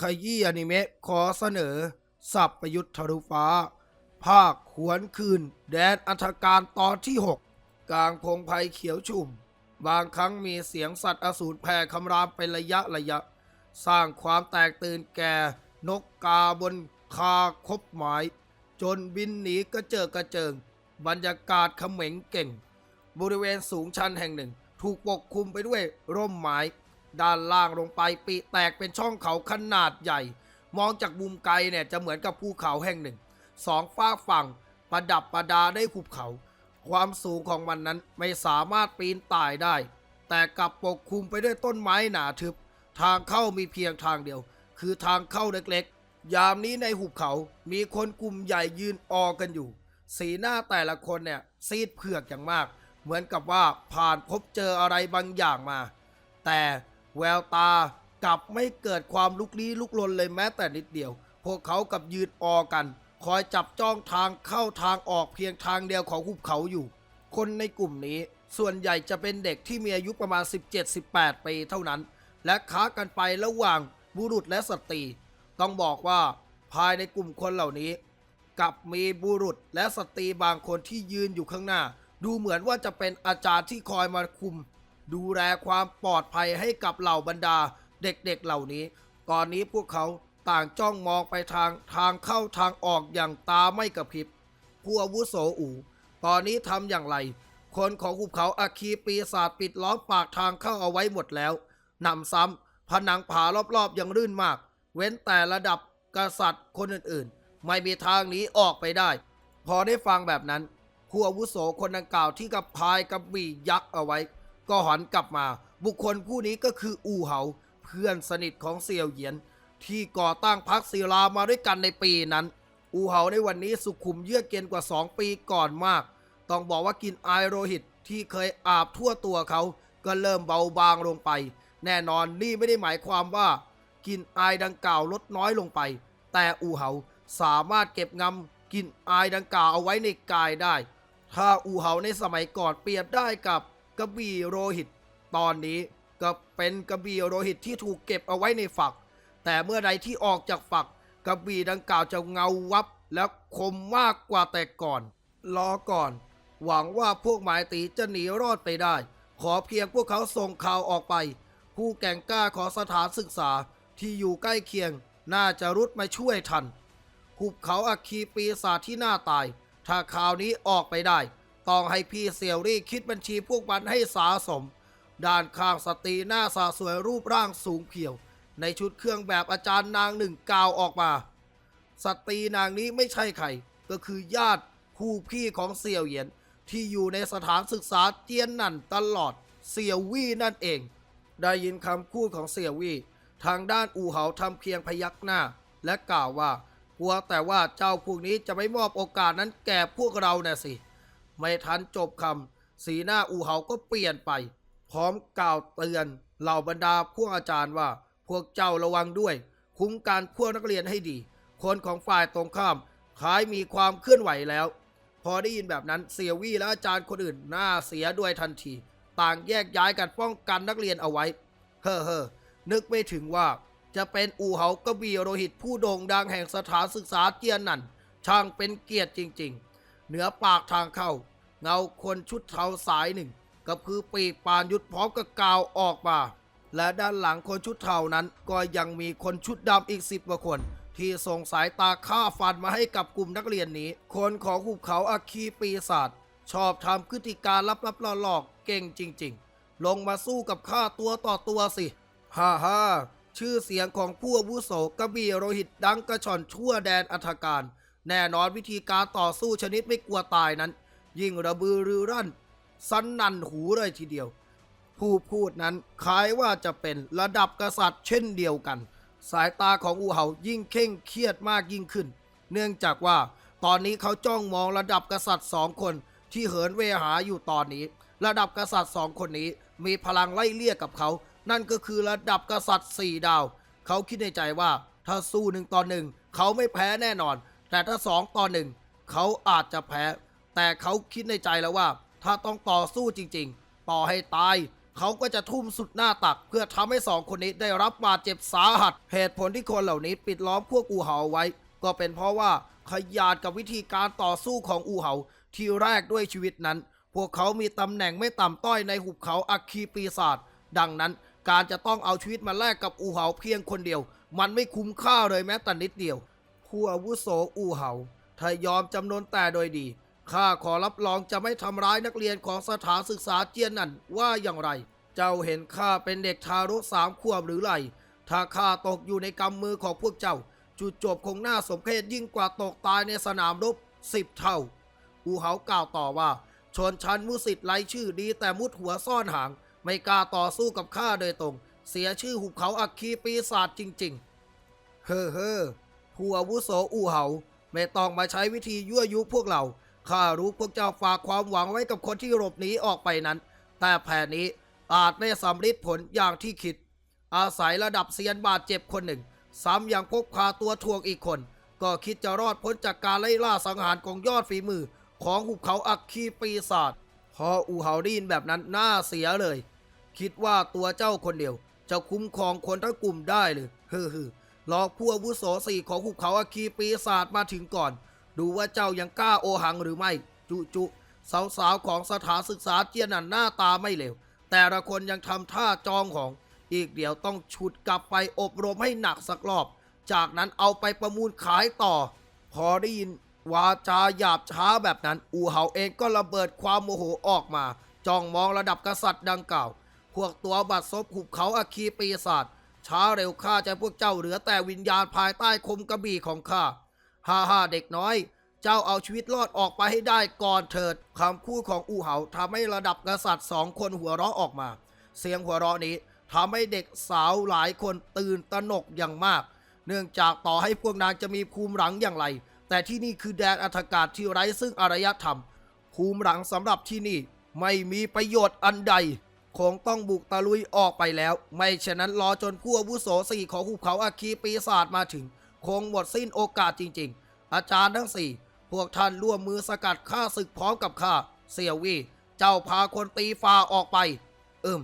ขยี้อนิเมะขอเสนอ สับประยุทธ์ทะลุฟ้า ภาคขวนคืน แดนอัธการตอนที่ 6 กลางพงไพ่เขียวชุ่ม บางครั้งมีเสียงสัตว์อสูรแผ่คำรามเป็นระยะระยะ สร้างความแตกตื่นแก่ นกกาบนคาคบหมาย จนบินหนีกระเจิงกระเจิง บรรยากาศเขม็งเก่ง บริเวณสูงชันแห่งหนึ่ง ถูกปกคลุมไปด้วยร่มไม้ ด้านล่างลงไปปีแตกเป็นช่องเขาขนาดใหญ่ มองจากมุมไกลเนี่ยจะเหมือนกับภูเขาแห่งหนึ่งสองฝาฝั่งประดับประดาได้หุบเขา ความสูงของมันนั้นไม่สามารถปีนป่ายได้ แต่กลับปกคลุมไปด้วยต้นไม้หนาทึบ ทางเข้ามีเพียงทางเดียว คือทางเข้าเล็กๆ ยามนี้ในหุบเขา มีคนกลุ่มใหญ่ยืนออกันอยู่ สีหน้าแต่ละคนเนี่ยซีดเผือกอย่างมาก เหมือนกับว่าผ่านพบเจออะไรบางอย่างมา แต่ แววตากลับไม่เกิดความลุกลี้ลุกลนเลยแม้แต่นิดเดียว พวกเขากับยืนออกัน คอยจับจ้องทางเข้าทางออกเพียงทางเดียวของหุบเขาอยู่ คนในกลุ่มนี้ส่วนใหญ่จะเป็นเด็กที่มีอายุประมาณ 17-18 ปีเท่านั้น และค้ากันไประหว่างบุรุษและสตรี ต้องบอกว่าภายในกลุ่มคนเหล่านี้ กับมีบุรุษและสตรีบางคนที่ยืนอยู่ข้างหน้า ดูเหมือนว่าจะเป็นอาจารย์ที่คอยมาคุม ดูแลความปลอดภัยให้กับเหล่าบรรดาเด็กๆเหล่านี้ ตอนนี้พวกเขาต่างจ้องมองไปทางทางเข้าทางออกอย่างตาไม่กระพริบ ผู้อาวุโสอูตอนนี้ทำอย่างไร คนของหุบเขาอาคีปีศาจปิดล้อมปากทางเข้าเอาไว้หมดแล้วหนำซ้ำผนังผารอบๆยังรื่นมาก เว้นแต่ระดับกษัตริย์คนอื่นๆ ไม่มีทางหนี้ออกไปได้ พอได้ฟังแบบนั้นผู้อาวุโสคนดังกล่าวที่กับพายกับบียักษ์เอาไว้ ก็หันกลับมา บุคคลผู้นี้ก็คืออูเหา เพื่อนสนิทของเซียวเหยียน ที่ก่อตั้งพรรคศิลามาด้วยกันในปีนั้น อูเหาในวันนี้สุขุมเยือกเย็นกว่า 2 ปีก่อนมาก ต้องบอกว่ากินไอโรหิตที่เคยอาบทั่วตัวเขา ก็เริ่มเบาบางลงไป แน่นอนนี่ไม่ได้หมายความว่า กินไอดังกล่าวลดน้อยลงไป แต่อูเหาสามารถเก็บงำกินไอดังกล่าวเอาไว้ในกายได้ ถ้าอูเหาในสมัยก่อนเปรียบได้กับ กระบี่โรหิต ตอนนี้ก็เป็นกระบี่โรหิตที่ถูกเก็บเอาไว้ในฝัก แต่เมื่อใดที่ออกจากฝัก กระบี่ดังกล่าวจะเงาวับและคมมากกว่าแต่ก่อน รอก่อน หวังว่าพวกหมายตีจะหนีรอดไปได้ ขอเพียงพวกเขาส่งข่าวออกไป ผู้แก่งกล้าของสถานศึกษาที่อยู่ใกล้เคียง น่าจะรุดมาช่วยทันหุบเขาอัคคีปีศาจที่หน่าตาย ถ้าข่าวนี้ออกไปได้ ต้องให้พี่เซียวรี่คิดบัญชีพวกมันให้สาสม ด้านข้างสตรีหน้าสาสวยรูปร่างสูงเพียว ในชุดเครื่องแบบอาจารย์นางหนึ่งกล่าวออกมา สตรีนางนี้ไม่ใช่ใคร ก็คือญาติคู่พี่ของเซียวเหยียนที่อยู่ในสถานศึกษาเจียนนั่นตลอดเซียววี่นั่นเอง ได้ยินคำพูดของเสี่ยววี่ทางด้านอู่เหาทำเพียงพยักหน้า และกล่าวว่ากลัวแต่ว่าเจ้าพวกนี้จะไม่มอบโอกาสนั้นแก่พวกเราน่สิ ไม่ทันจบคำสีหน้าอูเหาก็เปลี่ยนไป พร้อมกล่าวเตือนเหล่าบรรดาพวกอาจารย์ว่า พวกเจ้าระวังด้วย คุ้มกันพวกนักเรียนให้ดี คนของฝ่ายตรงข้ามคล้ายมีความเคลื่อนไหวแล้ว พอได้ยินแบบนั้นเสียวี่และอาจารย์คนอื่นหน่าเสียด้วยทันที ต่างแยกย้ายกันป้องกันนักเรียนเอาไว้ เฮ้อเฮ้อนึกไม่ถึงว่าจะเป็นอูเหากระบี่โรหิตผู้โด่งดังแห่งสถานศึกษาเจียนนั่นช่างเป็นเกียรติจริง ๆ เหนือปากทางเข้า เงาคนชุดเทาสายหนึ่งก็คือปีกปานยุทธพร้อมกับกาวออกมา และด้านหลังคนชุดเทานั้นก็ยังมีคนชุดดำอีกสิบกว่าคน ที่ส่งสายตาฆ่าฟันมาให้กับกลุ่มนักเรียนนี้ คนของหุบเขาอาคีปีศาจชอบทำพฤติการลับๆหลอกๆเก่งจริง ๆ ลงมาสู้กับข้าตัวต่อตัวสิฮ่าฮ่าชื่อเสียงของผู้อาวุโสกระบี่โรหิตดังกระชอนทั่วแดนอัธการ แน่นอนวิธีการต่อสู้ชนิดไม่กลัวตายนั้น ยิ่งระบือรือรั่นสนนันหูเลยทีเดียว ผู้พูดนั้นคล้ายว่าจะเป็นระดับกษัตริย์เช่นเดียวกัน สายตาของอูเหายิ่งเข่งเครียดมากยิ่งขึ้น เนื่องจากว่าตอนนี้เขาจ้องมองระดับกษัตริย์สองคนที่เหินเวหาอยู่ตอนนี้ ระดับกษัตริย์สองคนนี้มีพลังไล่เลี่ยกับเขา นั่นก็คือระดับกษัตริย์สี่ดาว เขาคิดในใจว่าถ้าสู้หนึ่งต่อหนึ่งเขาไม่แพ้แน่นอน แต่ถ้าสองต่อหนึ่งเขาอาจจะแพ้ แต่เขาคิดในใจแล้วว่า ถ้าต้องต่อสู้จริงๆ ต่อให้ตาย เขาก็จะทุ่มสุดหน้าตัก เพื่อทำให้สองคนนี้ได้รับบาดเจ็บสาหัส เหตุผลที่คนเหล่านี้ปิดล้อมพวกอูเหาไว้ ก็เป็นเพราะว่าขยาดกับวิธีการต่อสู้ของอูเหาที่แรกด้วยชีวิตนั้น พวกเขามีตำแหน่งไม่ต่ำต้อยในหุบเขาอัคคีปีศาจดังนั้นการจะต้องเอาชีวิตมาแลกกับอูเหาเพียงคนเดียว มันไม่คุ้มค่าเลยแม้แต่นิดเดียว ผู้อาวุโสอู่เหาถ้ายอมจำนนแต่โดยดี ข้าขอรับรองจะไม่ทำร้ายนักเรียนของสถานศึกษาเจียนนั่นว่าอย่างไร เจ้าเห็นข้าเป็นเด็กทารกสามขวบหรือไร ถ้าข้าตกอยู่ในกำมือของพวกเจ้า จุดจบคงน่าสมเพชยิ่งกว่าตกตายในสนามรบสิบเท่า อูเหากล่าวต่อว่า ชนชั้นมุสิตไร้ชื่อดีแต่มุดหัวซ่อนหาง ไม่กล้าต่อสู้กับข้าโดยตรง เสียชื่อหุบเขาอัคคีปีศาจจริง ๆ เฮ้อเฮ้อ ผู้อาวุโสอูเหาไม่ต้องมาใช้วิธียั่วยุพวกเราข้ารู้พวกเจ้าฝากความหวังไว้กับคนที่หลบหนีออกไปนั้น แต่แผนนี้อาจไม่สำเร็จผลอย่างที่คิด อาศัยระดับเซียนบาดเจ็บคนหนึ่ง ซ้ำยังพกพาตัวทวงอีกคน ก็คิดจะรอดพ้นจากการไล่ล่าสังหารของยอดฝีมือ ของหุบเขาอัคคีปีศาจพออูเหาดยินแบบนั้นน่าเสียเลย คิดว่าตัวเจ้าคนเดียว จะคุ้มครองคนทั้งกลุ่มได้หรือฮือ ฮือหลอกผู้อาวุโสสี่ของหุบเขาอาคีปีศาจมาถึงก่อน ดูว่าเจ้ายังกล้าโอหังหรือไม่ จุจุสาวๆของสถานศึกษาเจียนนันหน้าตาไม่เลวแต่ละคนยังทำท่าจองของ อีกเดี๋ยวต้องฉุดกลับไปอบรมให้หนักสักรอบ จากนั้นเอาไปประมูลขายต่อ พอได้ยินวาจาหยาบช้าแบบนั้น อูเหาเองก็ระเบิดความโมโหออกมา จ้องมองระดับกษัตริย์ดังกล่าว พวกตัวบัดซบหุบเขาอาคีปีศาจ ช้าเร็วข้าจะพวกเจ้าเหลือแต่วิญญาณภายใต้คมกระบี่ของข้าฮ่าฮ่าเด็กน้อย เจ้าเอาชีวิตรอดออกไปให้ได้ก่อนเถิดคำพูดของอูเหาทำให้ระดับกษัตริย์สองคนหัวเราะออกมา เสียงหัวเราะนี้ทำให้เด็กสาวหลายคนตื่นตระหนกอย่างมาก เนื่องจากต่อให้พวกนางจะมีภูมิหลังอย่างไร แต่ที่นี่คือแดนอัธกาศที่ไร้ซึ่งอารยธรรม ภูมิหลังสำหรับที่นี่ไม่มีประโยชน์อันใด คงต้องบุกตะลุยออกไปแล้ว ไม่ฉะนั้นรอจนผู้อาวุโสสี่ของหุบเขาอาคีปีศาจมาถึง คงหมดสิ้นโอกาสจริง ๆ อาจารย์ทั้งสี่พวกท่านร่วมมือสกัดข้าศึกพร้อมกับข้าเสี่ยววี่เจ้าพาคนตีฟ้าออกไปอืม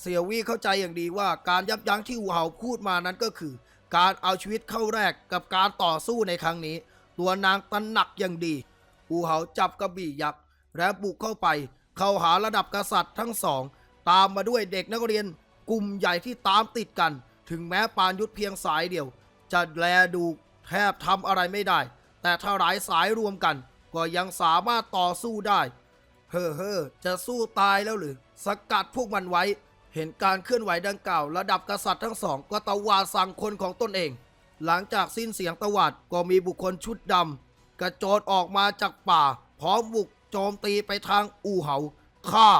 เสี่ยววี่เข้าใจอย่างดีว่าการยับยั้งที่หูเหาพูดมานั้นก็คือ การเอาชีวิตเข้าแรกกับการต่อสู้ในครั้งนี้ ตัวนางตระหนักอย่างดีหูเหาจับกระบี่ยักษ์และบุกเข้าไป เข้าหาระดับกษัตริย์ทั้งสอง ตามมาด้วยเด็กนักเรียนกลุ่มใหญ่ที่ตามติดกัน ถึงแม้ปานยุทธเพียงสายเดียว จะแลดูแทบทำอะไรไม่ได้ แต่ถ้าหลายสายรวมกัน ก็ยังสามารถต่อสู้ได้ เฮ้อเฮ้อจะสู้ตายแล้วหรือ สกัดพวกมันไว้ เห็นการเคลื่อนไหวดังกล่าวระดับกษัตริย์ทั้งสอง ก็ตะวาดสั่งคนของตนเอง หลังจากสิ้นเสียงตะวาดก็มีบุคคลชุดดำกระโจนออกมาจากป่า พร้อมบุกโจมตีไปทางอู่เหาฆ่า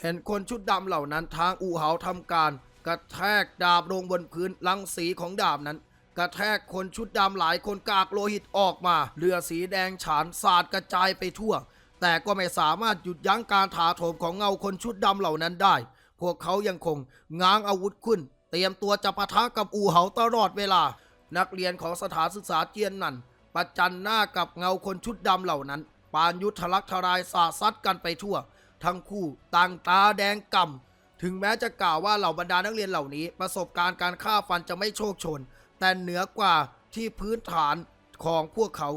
เห็นคนชุดดำเหล่านั้นทางอู่เหาทำการ กระแทกดาบลงบนพื้นลังสีของดาบนั้น กระแทกคนชุดดำหลายคนกากโลหิตออกมาเลือดสีแดงฉานสาดกระจายไปทั่ว แต่ก็ไม่สามารถหยุดยั้งการถาโถมของเงาคนชุดดำเหล่านั้นได้ พวกเขายังคงง้างอาวุธขึ้น เตรียมตัวจะปะทะกับอู่เหาตลอดเวลา นักเรียนของสถานศึกษาเจียนนั่นประจันหน้ากับเงาคนชุดดำเหล่านั้น ปานยุทธลักทลายสาดซัดกันไปทั่ว ทั้งคู่ต่างตาแดงกำ่ำถึงแม้จะกล่าวว่าเหล่าบรรดานักเรียนเหล่านี้ ประสบการณ์การฆ่าฟันจะไม่โชคชน แต่เหนือกว่าที่พื้นฐานของพวกเขา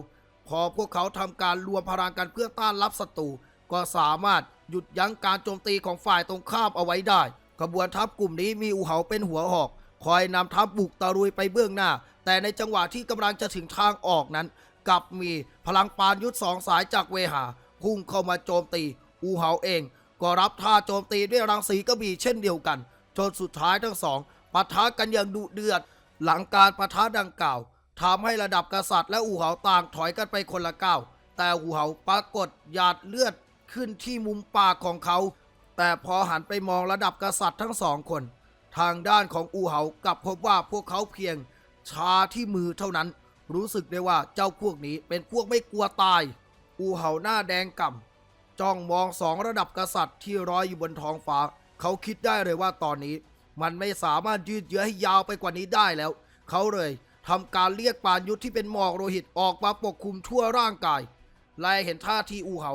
พอพวกเขาทำการรวมพลังกันเพื่อต้านรับศัตรูก็สามารถหยุดยั้งการโจมตีของฝ่ายตรงข้ามเอาไว้ได้ขบวนทัพกลุ่มนี้มีอูเหาเป็นหัวหอก คอยนำทัพบุกตะลุยไปเบื้องหน้า แต่ในจังหวะที่กำลังจะถึงทางออกนั้น กลับมีพลังปานยุทธสองสายจากเวหา พุ่งเข้ามาโจมตี อูเหาเอง ก็รับท่าโจมตีด้วยรังสีกระบี่เช่นเดียวกันจนสุดท้ายทั้งสองปะทะกันอย่างดุเดือด หลังการปะทะดังกล่าวทำให้ระดับกษัตริย์และอูเหาต่างถอยกันไปคนละก้าวแต่อูเหาปรากฏหยาดเลือดขึ้นที่มุมปากของเขา แต่พอหันไปมองระดับกษัตริย์ทั้งสองคน ทางด้านของอูเหากลับพบว่าพวกเขาเพียงชาที่มือเท่านั้น รู้สึกได้ว่าเจ้าพวกนี้เป็นพวกไม่กลัวตาย อูเหาหน้าแดงก่ำ จ้องมองสองระดับกษัตริย์ที่ลอยอยู่บนท้องฟ้า เขาคิดได้เลยว่าตอนนี้ มันไม่สามารถยืดเยื้อให้ยาวไปกว่านี้ได้แล้ว เขาเลยทำการเรียกปานยุทธที่เป็นหมอกโลหิตออกมาปกคลุมทั่วร่างกายไล่เห็นท่าทีอูเหา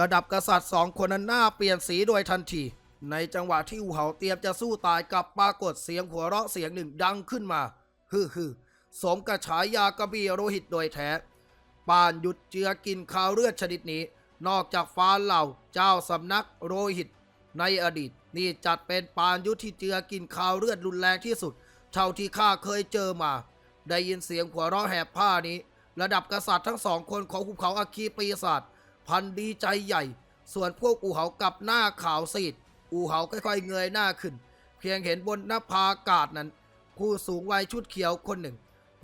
ระดับกษัตริย์สองคนนั้นหน้าเปลี่ยนสีโดยทันที ในจังหวะที่อูเหาเตรียมจะสู้ตายกับปรากฏเสียงหัวเราะเสียงหนึ่งดังขึ้นมาฮือฮือสมกับฉายากระบี่โรหิตโดยแท้ปานหยุดเจือกินข้าวเลือดชนิดนี้ นอกจากฟ้าเหล่าเจ้าสำนักโรหิต ในอดีต นี่จัดเป็นปานยุทธที่เจือกินข้าวเลือดรุนแรงที่สุด เท่าที่ข้าเคยเจอมา ได้ยินเสียงหัวเราะแหบผ้านี้ ระดับกษัตริย์ทั้งสองคนของภูเขาอาคีปีศาจพันดีใจใหญ่ ส่วนพวกอูเหากับหน้าขาวซีด อูเหาค่อยๆเงยหน้าขึ้น เพียงเห็นบนหน้าผาอากาศนั้น ผู้สูงวัยชุดเขียวคนหนึ่ง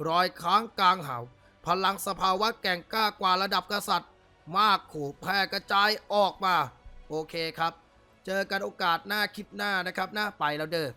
รอยค้างกลางหาวพลังสภาวะแก่งกล้ากว่าระดับกษัตริย์ มากขู่แพร่กระจายออกมา โอเคครับ เจอกันโอกาสหน้าคลิปหน้านะครับนะไปแล้วเด้อ